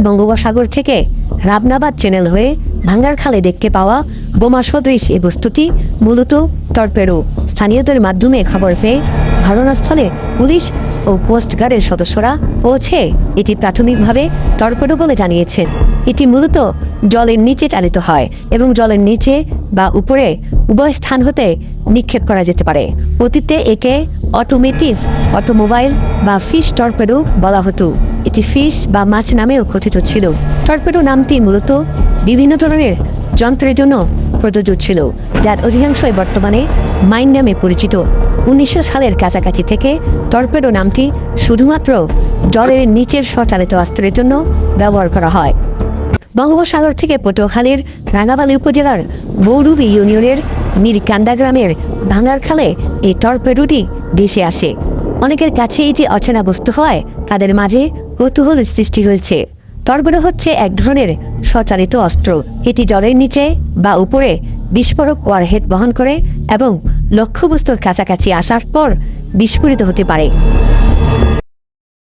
বঙ্গোপসাগর থেকে রাবনাবাদ চ্যানেল হয়ে ভাঙ্গার খালে দেখতে পাওয়া বোমা সদৃশ এই বস্তুটি মূলত টর্পেডো। স্থানীয়দের মাধ্যমে খবর পেয়ে ঘটনাস্থলে পুলিশ ও কোস্টগার্ডের সদস্যরা পৌঁছে এটি প্রাথমিকভাবে টর্পেডো বলে জানিয়েছেন এটি মূলত জলের নিচে চালিত হয় এবং জলের নিচে বা উপরে উভয় স্থান হতে নিক্ষেপ করা যেতে পারে। অতীতে একে অটোমেটিভ, অটোমোবাইল বা ফিশ টর্পেডো বলা হতো। এটি ফিশ বা মাছ নামেও কথিত ছিল। টর্পেডো নামটি মূলত বিভিন্ন ধরনের যন্ত্রের জন্য প্রযোজ্য ছিল, যার অধিকাংশই বর্তমানে মাইন নামে পরিচিত। উনিশশো সালের কাছাকাছি থেকে টর্পেডো নামটি শুধুমাত্র জলের নিচের স্বচালিত অস্ত্রের জন্য ব্যবহার করা হয়। বঙ্গোপসাগর থেকে পটুয়াখালীর রাঙ্গাবালী উপজেলার গৌরবী ইউনিয়নের মিরকান্দা গ্রামের ভাঙ্গার খালে এই টর্পেডোটি দেশে আসে। অনেকের কাছে এই যে অচেনা বস্তু হয়, তাদের মাঝে কৌতূহলের সৃষ্টি হয়েছে। তরবর হচ্ছে এক ধরনের স্বচালিত অস্ত্র। এটি জলের নিচে বা উপরে বিস্ফোরক ওয়ারহেড বহন করে এবং লক্ষ্যবস্তুর কাছাকাছি আসার পর বিস্ফোরিত হতে পারে।